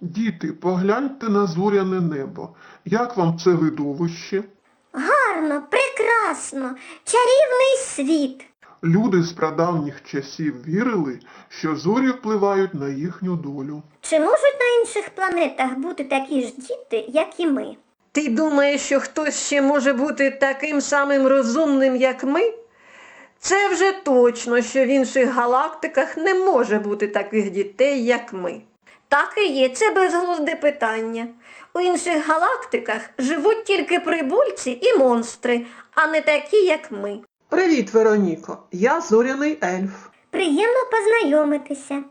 Діти, погляньте на зоряне небо. Як вам це видовище? Гарно, прекрасно, чарівний світ. Люди з прадавніх часів вірили, що зорі впливають на їхню долю. Чи можуть на інших планетах бути такі ж діти, як і ми? Ти думаєш, що хтось ще може бути таким самим розумним, як ми? Це вже точно, що в інших галактиках не може бути таких дітей, як ми. Так і є, це безглузде питання. У інших галактиках живуть тільки прибульці і монстри, а не такі, як ми. Привіт, Вероніко. Я зоряний ельф. Приємно познайомитися.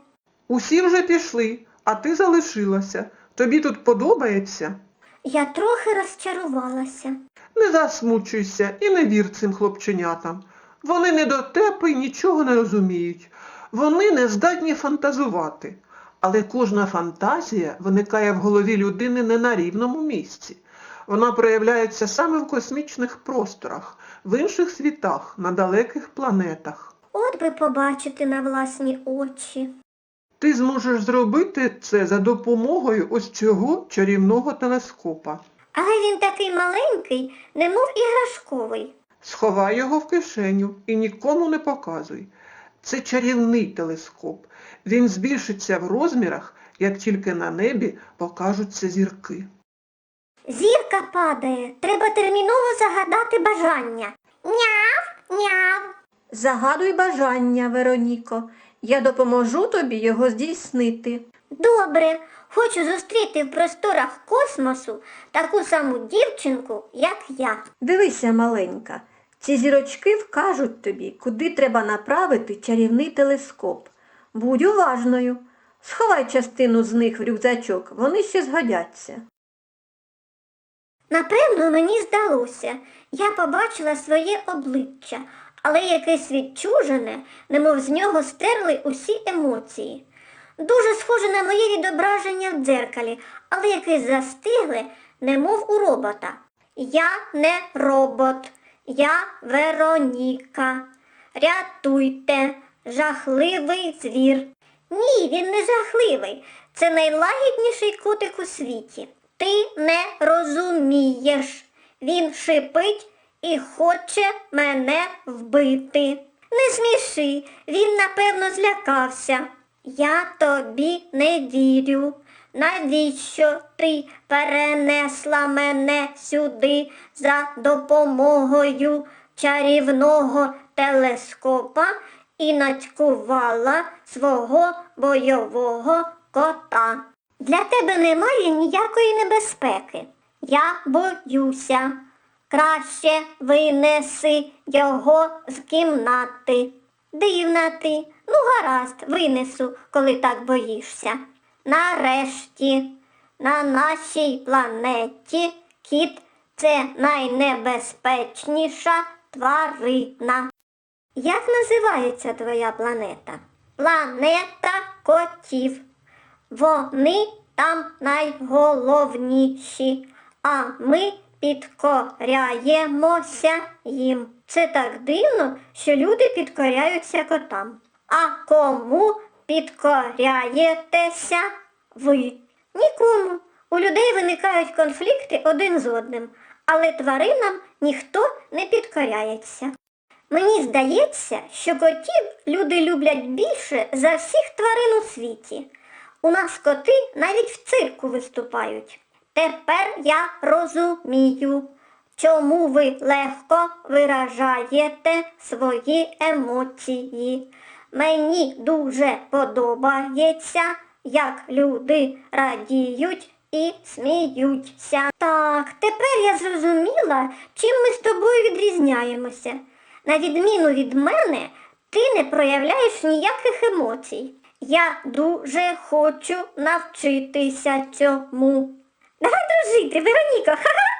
Усі вже пішли, а ти залишилася. Тобі тут подобається? Я трохи розчарувалася. Не засмучуйся і не вір цим хлопченятам. Вони не дотепи й нічого не розуміють. Вони не здатні фантазувати. Але кожна фантазія виникає в голові людини не на рівному місці. Вона проявляється саме в космічних просторах, в інших світах, на далеких планетах. От би побачити на власні очі. Ти зможеш зробити це за допомогою ось цього чарівного телескопа. Але він такий маленький, немов іграшковий. Сховай його в кишеню і нікому не показуй. Це чарівний телескоп. Він збільшиться в розмірах, як тільки на небі покажуться зірки. Зірка падає, треба терміново загадати бажання. Няв, няв. Загадуй бажання, Вероніко. Я допоможу тобі його здійснити. Добре, хочу зустріти в просторах космосу таку саму дівчинку, як я. Дивися, маленька, ці зірочки вкажуть тобі, куди треба направити чарівний телескоп. Будь уважною. Сховай частину з них в рюкзачок, вони ще згодяться. Напевно, мені здалося, я побачила своє обличчя, але якесь відчужене, немов з нього стерли усі емоції. Дуже схоже на моє відображення в дзеркалі, але якесь застигле, немов у робота. Я не робот, я Вероніка. Рятуйте, жахливий звір. Ні, він не жахливий. Це найлагідніший котик у світі. Ти не розумієш. Він шипить і хоче мене вбити. Не сміши, він напевно злякався. Я тобі не вірю. Навіщо ти перенесла мене сюди за допомогою чарівного телескопа і нацькувала свого бойового кота? Для тебе немає ніякої небезпеки. Я боюся. Краще винеси його з кімнати. Дивна ти. Ну, гаразд, винесу, коли так боїшся. Нарешті, на нашій планеті кіт це найнебезпечніша тварина. Як називається твоя планета? Планета котів. Вони там найголовніші, а ми підкоряємося їм. Це так дивно, що люди підкоряються котам. А кому підкоряєтеся ви? Нікому. У людей виникають конфлікти один з одним, але тваринам ніхто не підкоряється. Мені здається, що котів люди люблять більше за всіх тварин у світі. У нас коти навіть в цирку виступають. Тепер я розумію, чому ви легко виражаєте свої емоції. Мені дуже подобається, як люди радіють і сміються. Так, тепер я зрозуміла, чим ми з тобою відрізняємося. На відміну від мене, ти не проявляєш ніяких емоцій. Я дуже хочу навчитися цьому. Давай дружити, Вероніко, ха-ха.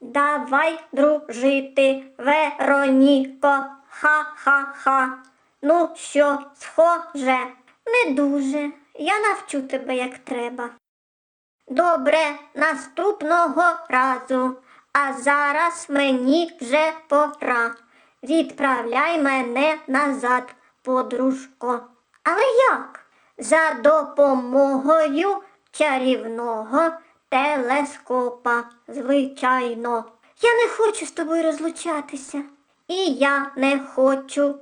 Давай дружити, Вероніко, ха-ха-ха. Ну що, схоже? Не дуже. Я навчу тебе як треба. Добре, наступного разу. А зараз мені вже пора. Відправляй мене назад, подружко. Але як? За допомогою чарівного телескопа, звичайно. Я не хочу з тобою розлучатися. І я не хочу.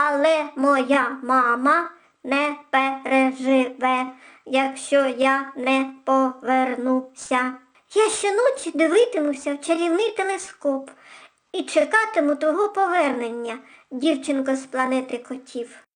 Але моя мама не переживе, якщо я не повернуся. Я щоночі дивитимуся в чарівний телескоп і чекатиму твого повернення, дівчинко з планети котів.